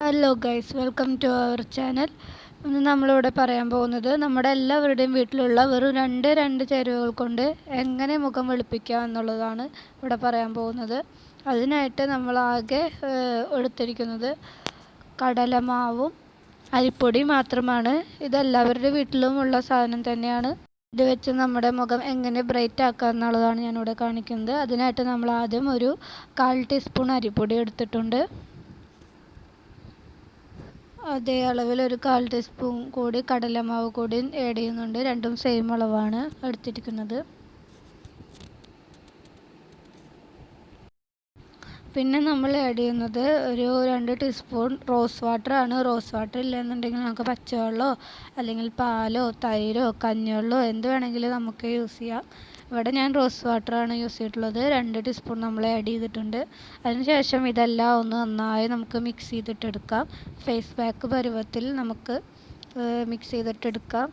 Hello guys welcome to our channel ഇന്ന് നമ്മളിവിടെ പറയാൻ പോകുന്നത് നമ്മുടെ എല്ലാവരുടെയും വീട്ടിലുള്ള വെറും രണ്ട് രണ്ട് ചേരുവകൾ കൊണ്ട് എങ്ങനെ മുഖം വെളുപ്പിക്കാം എന്നുള്ളതാണ് ഇവിടെ പറയാൻ പോകുന്നത്. അതിനായിട്ട് നമ്മളാകെ എടുത്തിരിക്കുന്നത് കടലമാവും അരിപ്പൊടി മാത്രമാണ്. ഇതെല്ലാവരുടെ വീട്ടിലും ഉള്ള സാധനം തന്നെയാണ്. ഇത് വെച്ച് നമ്മുടെ മുഖം എങ്ങനെ ബ്രൈറ്റ് ആക്കുക എന്നുള്ളതാണ് ഞാനിവിടെ കാണിക്കുന്നത്. അതിനായിട്ട് നമ്മൾ ആദ്യം ഒരു കാൽ ടീസ്പൂൺ അരിപ്പൊടി എടുത്തിട്ടുണ്ട്. അതേ അളവിൽ ഒരു കാൽ ടീസ്പൂൺ കൂടി കടലമാവ് കൂടി ആഡ് ചെയ്യുന്നുണ്ട്. രണ്ടും സെയിം അളവാണ് എടുത്തിരിക്കുന്നത്. പിന്നെ നമ്മൾ ആഡ് ചെയ്യുന്നത് ഒരു രണ്ട് ടീസ്പൂൺ റോസ് വാട്ടർ ആണ്. റോസ് വാട്ടർ ഇല്ലയെന്നുണ്ടെങ്കിൽ നമുക്ക് പച്ചവെള്ളമോ അല്ലെങ്കിൽ പാലോ തൈരോ കഞ്ഞിവെള്ളമോ എന്ത് വേണമെങ്കിലും നമുക്ക് യൂസ് ചെയ്യാം. ഇവിടെ ഞാൻ റോസ് വാട്ടർ ആണ് യൂസ് ചെയ്തിട്ടുള്ളത്. രണ്ട് ടീസ്പൂൺ നമ്മൾ ആഡ് ചെയ്തിട്ടുണ്ട്. അതിനുശേഷം ഇതെല്ലാം ഒന്ന് നന്നായി നമുക്ക് മിക്സ് ചെയ്തിട്ടെടുക്കാം. ഫേസ് പാക്ക് പരുവത്തിൽ നമുക്ക് മിക്സ് ചെയ്തിട്ടെടുക്കാം.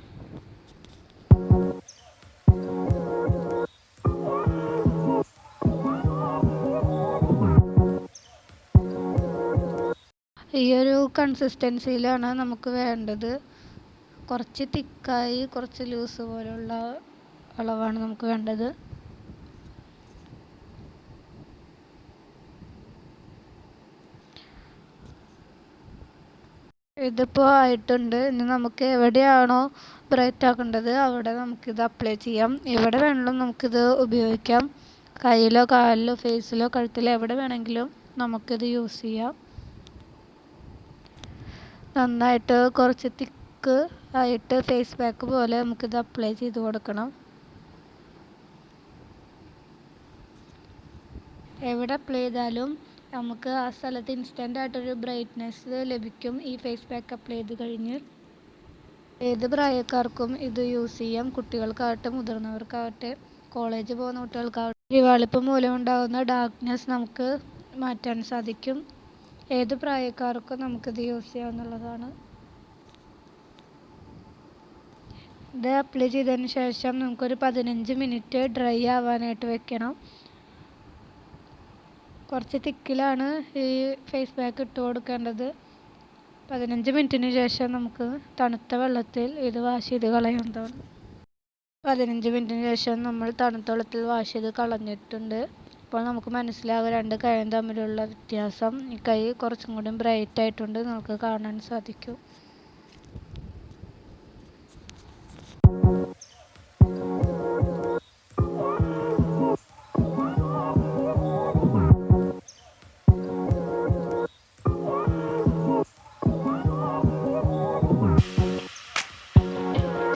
ഈ ഒരു കൺസിസ്റ്റൻസിയിലാണ് നമുക്ക് വേണ്ടത്. കുറച്ച് തിക്കായി കുറച്ച് ലൂസ് പോലുള്ള അളവാണ് നമുക്ക് വേണ്ടത്. ഇതിപ്പോൾ ആയിട്ടുണ്ട്. ഇനി നമുക്ക് എവിടെയാണോ ബ്രൈറ്റ് ആക്കേണ്ടത് അവിടെ നമുക്കിത് അപ്ലൈ ചെയ്യാം. എവിടെ വേണമെങ്കിലും നമുക്കിത് ഉപയോഗിക്കാം. കയ്യിലോ കാലിലോ ഫേസിലോ കഴുത്തിലോ എവിടെ വേണമെങ്കിലും നമുക്കിത് യൂസ് ചെയ്യാം. നന്നായിട്ട് കുറച്ച് തിക്ക് ആയിട്ട് ഫേസ് പാക്ക് പോലെ നമുക്കിത് അപ്ലൈ ചെയ്ത് കൊടുക്കണം. എവിടെ അപ്ലൈ ചെയ്താലും നമുക്ക് ആ സ്ഥലത്ത് ഇൻസ്റ്റന്റ് ആയിട്ടൊരു ബ്രൈറ്റ്നെസ് ലഭിക്കും ഈ ഫേസ് പാക്ക് അപ്ലൈ ചെയ്ത് കഴിഞ്ഞ്. ഏത് പ്രായക്കാർക്കും ഇത് യൂസ് ചെയ്യാം. കുട്ടികൾക്കാവട്ടെ മുതിർന്നവർക്കാവട്ടെ കോളേജ് പോകുന്ന കുട്ടികൾക്കാവട്ടെ. ദിവാളിപ്പ് മൂലം ഉണ്ടാകുന്ന ഡാർക്ക്നെസ് നമുക്ക് മാറ്റാൻ സാധിക്കും. ഏത് പ്രായക്കാർക്കും നമുക്കിത് യൂസ് ചെയ്യാവുന്നതാണ്. ഇത് അപ്ലൈ ചെയ്തതിന് ശേഷം നമുക്കൊരു പതിനഞ്ച് മിനിറ്റ് ഡ്രൈ ആവാനായിട്ട് വെക്കണം. കുറച്ച് തിക്കിലാണ് ഈ ഫേസ് പാക്ക് ഇട്ട് കൊടുക്കേണ്ടത്. പതിനഞ്ച് മിനിറ്റിന് ശേഷം നമുക്ക് തണുത്ത വെള്ളത്തിൽ ഇത് വാഷ് ചെയ്ത് കളയാവുന്നതാണ് പതിനഞ്ച് മിനിറ്റിന് ശേഷം നമ്മൾ തണുത്ത വെള്ളത്തിൽ വാഷ് ചെയ്ത് കളഞ്ഞിട്ടുണ്ട്. അപ്പോൾ നമുക്ക് മനസ്സിലാകും രണ്ട് കൈയും തമ്മിലുള്ള വ്യത്യാസം. ഈ കൈ കുറച്ചും കൂടി ബ്രൈറ്റ് ആയിട്ടുണ്ട്. നമുക്ക് കാണാൻ സാധിക്കും.